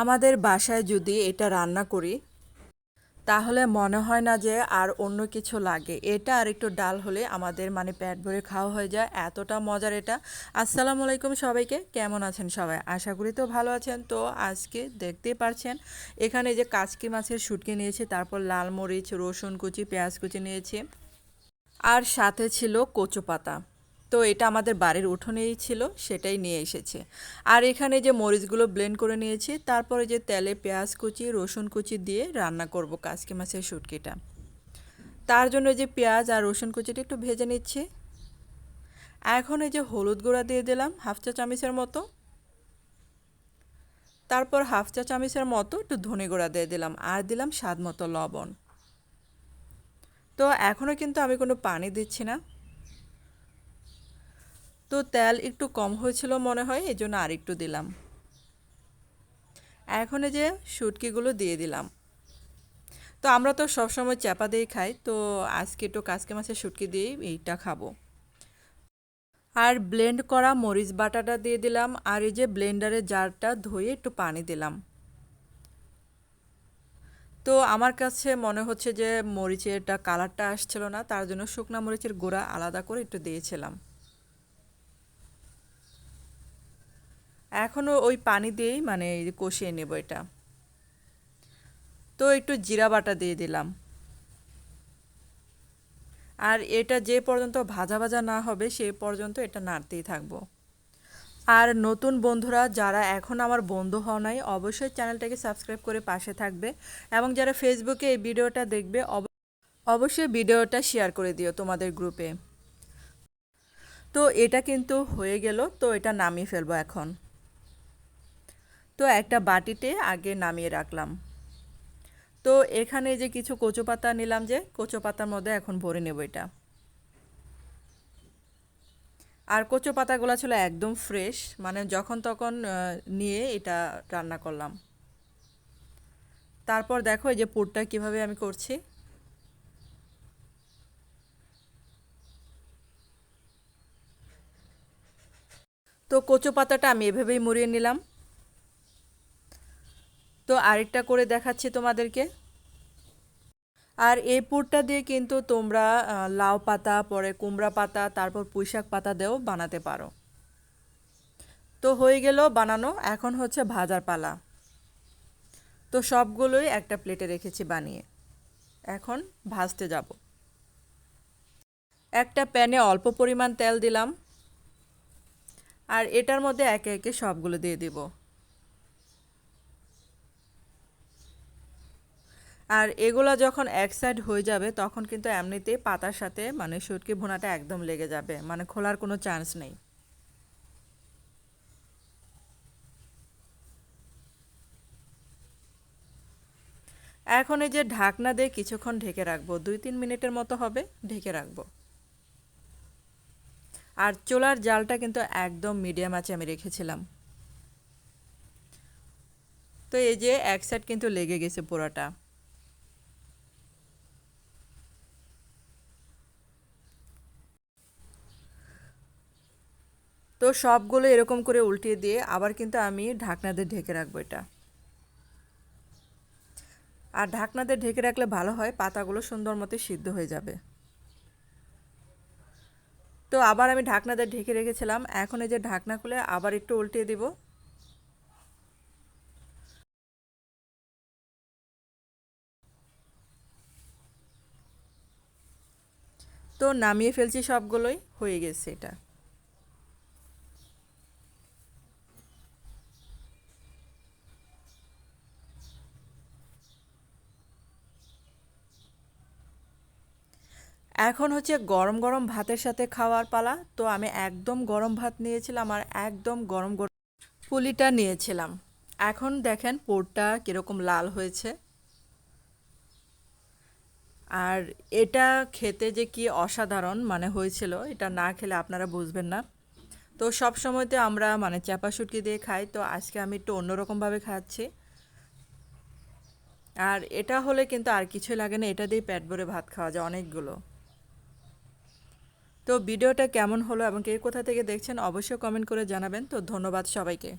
আমাদের বাসায় যদি এটা রান্না করি, তাহলে মনে হয় না যে আর অন্য কিছু লাগে। এটা আর একটু ডাল হলে আমাদের মানে পেট ভরে খাওয়া হয়ে যায়। এতটা মজার এটা। আসসালামু আলাইকুম সবাইকে। কেমন আছেন সবাই? আশা করি তো ভালো আছেন। তো আজকে দেখতেই পারছেন, এখানে যে কাচকি মাছের শুটকি নিয়েছি, তারপর লাল মরিচ, রসুন কুচি, পেঁয়াজ কুচি নিয়েছি। আর সাথে ছিল কচু পাতা তো এটা আমাদের বাড়ির উঠোনেই ছিল, সেটাই নিয়ে এসেছে। আর এখানে যে মরিচগুলো ব্লেন্ড করে নিয়েছি, তারপরে যে তেলে পেঁয়াজ কুচি, রসুন কুচি দিয়ে রান্না করব কাসকি মাছের শুটকিটা। তার জন্য যে পেঁয়াজ আর রসুন কুচিটা একটু ভেজে নিচ্ছি। এখন এই যে হলুদ গুঁড়া দিয়ে দিলাম, হাফ চা চামচের মতো। তারপর হাফ চা চামচের মতো একটু ধনে গুঁড়া দিয়ে দিলাম, আর দিলাম স্বাদ মতো লবণ। তো এখনও কিন্তু আমি কোনো পানি দিচ্ছি না। তো তেল একটু কম হয়েছিল মনে হয় এই জন্য আর একটু দিলাম। এখন যে শুটকিগুলো দিয়ে দিলাম। তো আমরা তো সবসময় চাপা দিয়ে খাই, তো আজকে একটু কাজকে মাছের শুটকি দিয়েই এইটা খাব। আর ব্লেন্ড করা মরিচ বাটাটা দিয়ে দিলাম, আর এই যে ব্লেন্ডারের জারটা ধুয়ে একটু পানি দিলাম। তো আমার কাছে মনে হচ্ছে যে মরিচেরটা কালারটা আসছিল না, তার জন্য শুকনা মরিচের গুঁড়া আলাদা করে একটু দিয়েছিলাম। এখনও ওই পানি দিয়েই মানে কষিয়ে নেব এটা। তো একটু জিরা বাটা দিয়ে দিলাম। আর এটা যে পর্যন্ত ভাজা ভাজা না হবে সে পর্যন্ত এটা নাড়তেই থাকব। আর নতুন বন্ধুরা, যারা এখন আমার বন্ধু হওয়া নাই, অবশ্যই চ্যানেলটাকে সাবস্ক্রাইব করে পাশে থাকবে এবং যারা ফেসবুকে এই ভিডিওটা দেখবে অবশ্যই ভিডিওটা শেয়ার করে দিও তোমাদের গ্রুপে। তো এটা কিন্তু হয়ে গেল, তো এটা নামিয়ে ফেলব এখন। তো একটা বাটিতে আগে নামিয়ে রাখলাম। তো এখানে যে কিছু কচু পাতা নিলাম যে, কচু পাতার মধ্যে এখন ভরে নেব এটা। আর কচু পাতাগুলো ছিল একদম ফ্রেশ মানে যখন তখন নিয়ে এটা রান্না করলাম। তারপর দেখো এই যে পুরটা কীভাবে আমি করছি। তো কচু পাতাটা আমি এভাবেই মুড়িয়ে নিলাম। তো আরেকটা করে দেখাচ্ছি তোমাদেরকে। আর এই পুরটা দিয়ে কিন্তু তোমরা লাউ পাতা, পরে কুমড়া পাতা, তারপর পুঁইশাক পাতা দিয়েও বানাতে পারো। তো হয়ে গেল বানানো, এখন হচ্ছে ভাজার পালা। তো সবগুলোই একটা প্লেটে রেখেছি বানিয়ে। এখন ভাজতে যাব। একটা প্যানে অল্প পরিমাণ তেল দিলাম। আর এটার মধ্যে একে একে সবগুলো দিয়ে দিব। আর এগুলো যখন এক সাইড হয়ে যাবে, তখন কিন্তু এমনিতেই পাতার সাথে মানে শুটকি ভুনাটা একদম লেগে যাবে। মানে খোলার কোনো চান্স নেই। এখন এই যে ঢাকনা দিয়ে কিছুক্ষণ ঢেকে রাখব, দুই তিন মিনিটের মতো হবে, ঢেকে রাখব। আর চোলার জালটা কিন্তু একদম মিডিয়াম আছে আমি রেখেছিলাম। তো এই যে এক সাইড কিন্তু লেগে গেছে পোড়াটা তো সবগুলো এরকম করে উল্টিয়ে দিয়ে আবার কিন্তু আমি ঢাকনাতে ঢেকে রাখব এটা। আর ঢাকনাতে ঢেকে রাখলে ভালো হয়, পাতাগুলো সুন্দর মতো সিদ্ধ হয়ে যাবে। তো আবার আমি ঢাকনাতে ঢেকে রেখেছিলাম, এখন এই যে ঢাকনা খুলে আবার একটু উল্টিয়ে দিব। তো নামিয়ে ফেলছি সবগুলোই, হয়ে গেছে এটা। এখন হচ্ছে গরম গরম ভাতের সাথে খাওয়ার পালা। তো আমি একদম গরম ভাত নিয়েছিলাম আর একদম গরম গরম পুলিটা নিয়েছিলাম। এখন দেখেন পোরটা কীরকম লাল হয়েছে। আর এটা খেতে যে কি অসাধারণ মানে হয়েছিল, এটা না খেলে আপনারা বুঝবেন না। তো সব সময়তে আমরা মানে চাপা শুটকি দিয়ে খাই, তো আজকে আমি একটু অন্যরকমভাবে খাচ্ছি। আর এটা হলে কিন্তু আর কিছুই লাগে না, এটা দিয়ে পেট ভরে ভাত খাওয়া যায় অনেকগুলো। তো ভিডিওটা কেমন হলো এবং কে কোথা থেকে দেখছেন অবশ্যই কমেন্ট করে জানাবেন। তো ধন্যবাদ সবাইকে।